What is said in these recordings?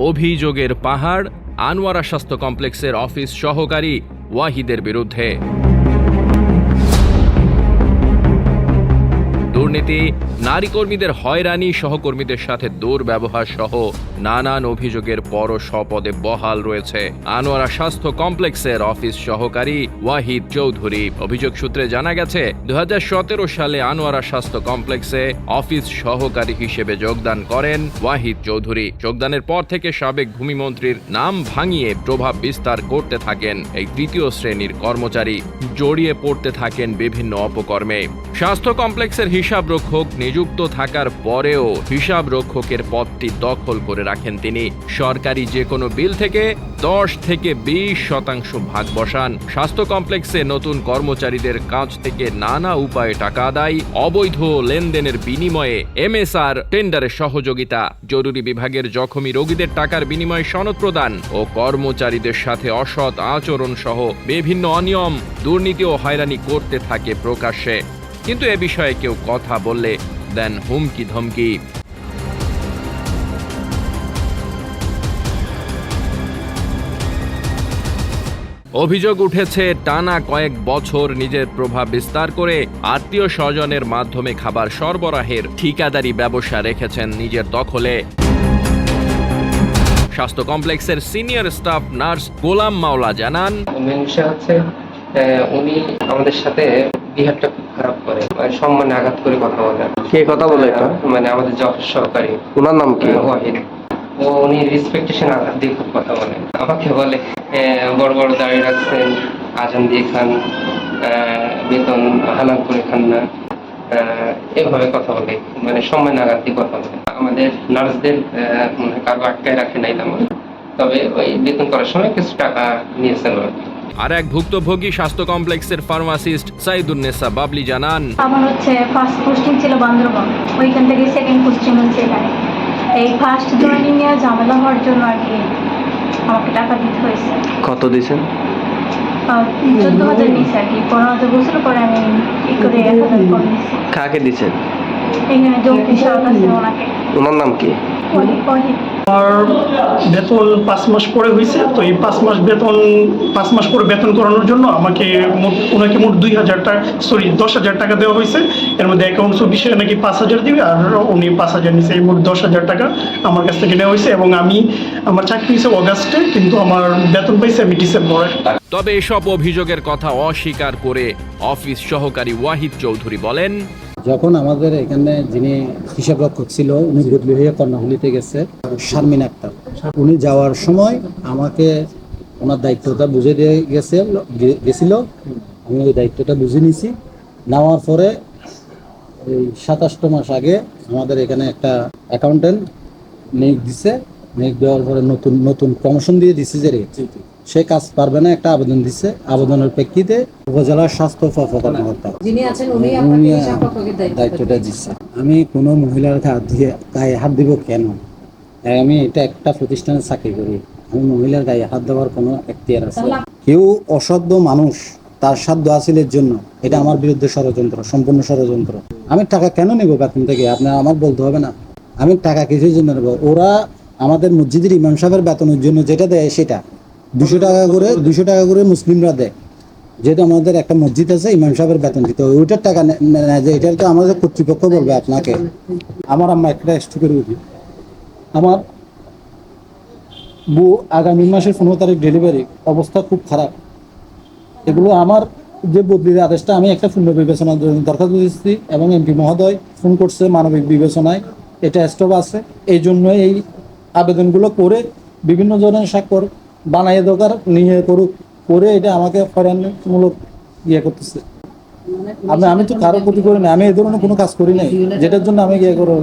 অভিযোগের পাহাড় আনোয়ারা স্বাস্থ্য কমপ্লেক্সের অফিস সহকারী ওয়াহিদের বিরুদ্ধে। দুর্নীতি নারী কর্মীদের হয়রানি, সহকর্মীদের সাথে দুর্ব্যবহার সহ নানান অভিযোগের পর স্বপদে বহাল রয়েছে। আনোয়ারা স্বাস্থ্য কমপ্লেক্সের অফিস সহকারী ওয়াহিদ চৌধুরী। অভিযোগ সূত্রে জানা গেছে দু সালে আনোয়ারা স্বাস্থ্য কমপ্লেক্সে অফিস সহকারী হিসেবে যোগদান করেন ওয়াহিদ চৌধুরী। যোগদানের পর থেকে সাবেক ভূমিমন্ত্রীর নাম ভাঙিয়ে প্রভাব বিস্তার করতে থাকেন এই তৃতীয় শ্রেণির কর্মচারী। জড়িয়ে পড়তে থাকেন বিভিন্ন অপকর্মে। স্বাস্থ্য কমপ্লেক্সের হিসাব রক্ষক নিযুক্ত থাকার পরেও হিসাব রক্ষকের পদটি দখল করে রাখেন তিনি। সরকারি যে কোনো বিল থেকে দশ থেকে বিশ শতাংশ ভাগ বসান। স্বাস্থ্য কমপ্লেক্সে নতুন কর্মচারীদের কাছ থেকে নানা উপায়ে টাকা আদায়, অবৈধ লেনদেনের বিনিময়ে এমএসআর টেন্ডারের সহযোগিতা, জরুরি বিভাগের জখমী রোগীদের টাকার বিনিময়ে সনদ প্রদান ও কর্মচারীদের সাথে অসৎ আচরণ সহ বিভিন্ন অনিয়ম, দুর্নীতি ও হয়রানি করতে থাকে প্রকাশ্যে। কিন্তু এ বিষয়ে কেউ কথা বললে দেন হুমকি ধমকি অভিযোগ উঠেছে, টানা কয়েক বছর নিজের প্রভাব বিস্তার করে আত্মীয় স্বজনের মাধ্যমে খাবার সরবরাহের ঠিকাদারি ব্যবসা রেখেছেন নিজের দখলে। স্বাস্থ্য কমপ্লেক্সের সিনিয়র স্টাফ নার্স গোলাম মাওলা জানান উনি আমাদের সাথে খুব খারাপ করে মানে সম্মানে আঘাত করে কথা বলে। কে কথা বলে এটা? মানে আমাদের অফিস সহকারী। ওনার নাম কি? ওয়াহিদ। ও উনি রেসপেকটেশন আঘাত দিয়ে খুব কথা বলে। আমাকে বলে বড় বড় দাড়ি রাখছেন আজান দিয়ে খান বেতন হালাল করে খান না। এভাবে কথা বলে। মানে সম্মান আঘাত দিয়ে কথা বলে। আমাদের নার্সদের কারও আটকায় রাখে নাই তেমন। তবে ওই বেতন করার সময় কিছু টাকা নিয়েছেন আর কি। আর এক ভুক্তভোগী স্বাস্থ্য কমপ্লেক্সের ফার্মাসিস্ট সাইদুন্নেসা বাবলি জানান। আমার হচ্ছে ফার্স্ট পোস্টিং ছিল বান্দরবান। ওইখান থেকে সেকেন্ড পোস্টিং হচ্ছে এখানে। এই ফার্স্ট জয়েনিং এ ঝামেলা হওয়ার জন্য আর কি আমাকে টাকা দিতে হয়েছে। কত দিছেন চোদ্দ হাজার নিয়েছে আর কি। পনেরো হাজার বছর পরে আমি ই করে এক হাজার কম নিয়েছি কাকে দিছেন এখানে যোগী সরকার ওনাকে। ওনার নাম কি? অহিত অহিত আমার বেতন পাঁচ মাস পরে হয়েছে তো এই পাঁচ মাস বেতন, পাঁচ মাস পরে বেতন করানোর জন্য আমাকে মোট, ওনাকে মোট দুই হাজার টাকা সরি দশ হাজার টাকা দেওয়া হয়েছে এর মধ্যে অ্যাকাউন্টস অফিসে নাকি পাঁচ হাজার দিবে, আর উনি পাঁচ হাজার নিছে, এই মোট দশ হাজার টাকা আমার কাছ থেকে নেওয়া হয়েছে এবং আমি, আমার চাকরি হয়েছে অগাস্টে, কিন্তু আমার বেতন পাইছে আমি ডিসেম্বরে। তবে এসব অভিযোগের কথা অস্বীকার করে অফিস সহকারী ওয়াহিদ চৌধুরী বলেন যখন আমাদের এখানে যিনি হিসাব রক্ষক ছিল, উনি বদলি হয়ে কর্ণাহুলিতে গেছে, শারমিন আক্তার। উনি যাওয়ার সময় আমাকে ওনার দায়িত্বটা বুঝে দিয়ে গেছে গেছিল। আমি ওই দায়িত্বটা বুঝে নিছি। নেওয়ার পরে এই সাতাশটো মাস আগে আমাদের এখানে একটা অ্যাকাউন্টেন্ট নিয়োগ দিছে। নিয়োগ দেওয়ার পরে নতুন নতুন প্রমোশন দিয়ে দিছে যে রে। সে কাজ পারবে না একটা আবেদন দিছে। আবেদনের প্রেক্ষিতে উপজেলার স্বাস্থ্য কর্মকর্তা উনি দায়িত্বটা দিচ্ছে আমি কোনো মহিলার হাত দিয়ে গায়ে হাত দিব কেন? আমি এটা একটা প্রতিষ্ঠানে চাকরি করি। আমি মহিলার গায়ে হাত দেওয়ার কোনো এখতিয়ার আছে। কেউ অসাধ্য মানুষ তার সাধ্য হাসিলের জন্য এটা আমার বিরুদ্ধে ষড়যন্ত্র সম্পূর্ণ ষড়যন্ত্র। আমি টাকা কেন নেব বেতন থেকে? আপনার আমার বলতে হবে না। আমি টাকা কিছুর জন্য নেব। ওরা আমাদের মসজিদের ইমাম সাহেবের বেতনের জন্য যেটা দেয় সেটা। দুশো টাকা করে, দুশো টাকা করে মুসলিমরা দেয়। যেহেতু আমাদের একটা মসজিদ আছে, ইমাম সাহেবের বেতন দিতে হবে। ওইটার টাকা নেয় যে এটা তো আমাদের কর্তৃপক্ষ বলবে আপনাকে। আমার আম্মা একটা স্ট্রোকের রোগী। আমার বউ আগামী মাসের পনেরো তারিখ ডেলিভারি অবস্থা খুব খারাপ। এগুলো আমার যে বদলির আদেশটা, আমি একটা পূর্ণ বিবেচনার জন্য দরখাস্ত দিচ্ছি এবং এমপি মহোদয় ফোন করছে মানবিক বিবেচনায়। এটা স্টপ আছে। এই জন্য এই আবেদনগুলো করে বিভিন্ন ধরনের স্বাক্ষর বানাইয়ে দরকার নিয়ে করুক করে এটা আমাকে হয়রানিমূলক ইয়ে করতেছে। আমি আমি তো কারও ক্ষতি করি না আমি এই ধরনের কোনো কাজ করি নাই। যেটার জন্য আমি ইয়ে করব।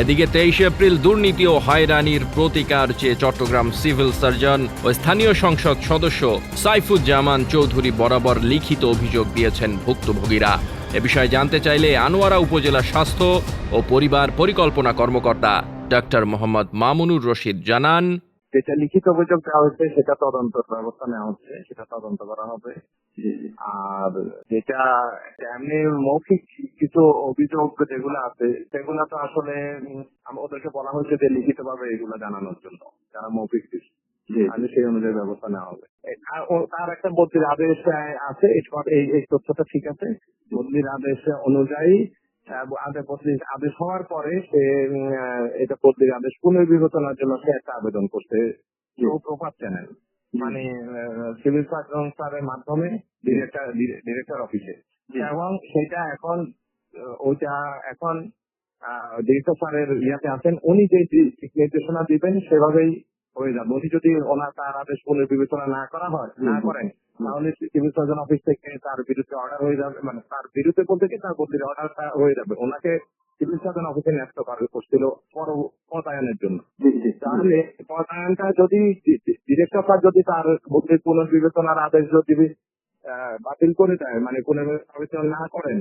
এদিকে তেইশে এপ্রিল দুর্নীতি ও হয়রানির প্রতিকার চেয়ে চট্টগ্রাম সিভিল সার্জন ও স্থানীয় সংসদ সদস্য সাইফুজ্জামান চৌধুরী বরাবর লিখিত অভিযোগ দিয়েছেন ভুক্তভোগীরা। এ বিষয়ে জানতে চাইলে আনোয়ারা উপজেলা স্বাস্থ্য ও পরিবার পরিকল্পনা কর্মকর্তা ডাক্তার মোহাম্মদ মামুনুর রশিদ জানান যেটা লিখিত অভিযোগ দেওয়া হয়েছে সেটা তদন্ত ব্যবস্থা নেওয়া হচ্ছে সেটা তদন্ত করা হবে। আর যেটা এমনি মৌখিক কিছু অভিযোগ যেগুলো আছে সেগুলো তো আসলে ওদেরকে বলা হয়েছে যে লিখিত ভাবে এগুলো জানানোর জন্য যারা মৌখিক আমি সেই অনুযায়ী ব্যবস্থা নেওয়া হবে। আর ও- তার একটা বদলির আদেশ আছে এই এই এই তথ্যটা ঠিক আছে। বদলির আদেশ অনুযায়ী আদেশ বদলির আদেশ হওয়ার পরে সে এটা বদলির আদেশ পুনর্বিবেচনার জন্য সে একটা আবেদন করছে। প্রপার চ্যানেল মানে সিভিল সার্জন স্যারের মাধ্যমে ডিরেক্টর ডিরেক্টর অফিসে। এবং সেটা এখন ওইটা এখন ডিরেক্টর স্যারের ইয়াতে আছেন উনি যে নির্দেশনা দিবেন সেভাবেই হয়ে যাবে। উনি যদি ওনার তার আদেশ পুনর্বিবেচনা না করা হয় না করেন তাহলে সিভিল সার্জন অফিস থেকে তার বিরুদ্ধে অর্ডার হয়ে যাবে মানে তার বিরুদ্ধে বলতে কি তার বদলির অর্ডারটা হয়ে যাবে। ওনাকে সিভিল সার্জন অফিসে ন্যস্ত করা করছিল পদায়নের জন্য। তাহলে পদায়নটা যদি ডিরেক্টর যদি তার বদলির পুনর্বিবেচনার আদেশ যদি বাতিল করে দেয় মানে পুনর্বিবেচনা না করেন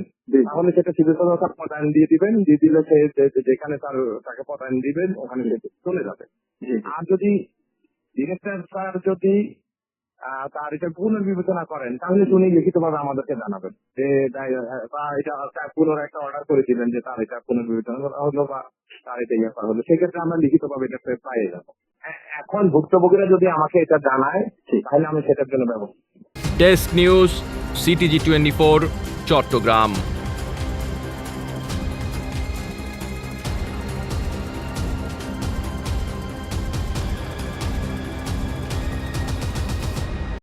তাহলে সেটা সিভিল সার্জন স্যার পদায়ন দিয়ে দিবেন দিয়ে দিলে সে যেখানে তার তাকে পদায়ন দিবেন ওখানে চলে যাবে। আর যদি ডিরেক্টর স্যার যদি তার এটা পুনর্বিবেচনা করেন তাহলে উনি লিখিতভাবে আমাদেরকে জানাবেন যে এটা পুনরায় একটা অর্ডার করেছিলেন যে তার এটা পুনর্বিবেচনা করা হলো বা তার এটা ইয়ে করা হলো। সেক্ষেত্রে আমরা লিখিতভাবে এটা পাইয়ে যাব। এখন ভুক্তভোগীরা যদি আমাকে এটা জানায় তাহলে আমি সেটার জন্য ব্যবস্থা desk news CTG twenty four Chattogram.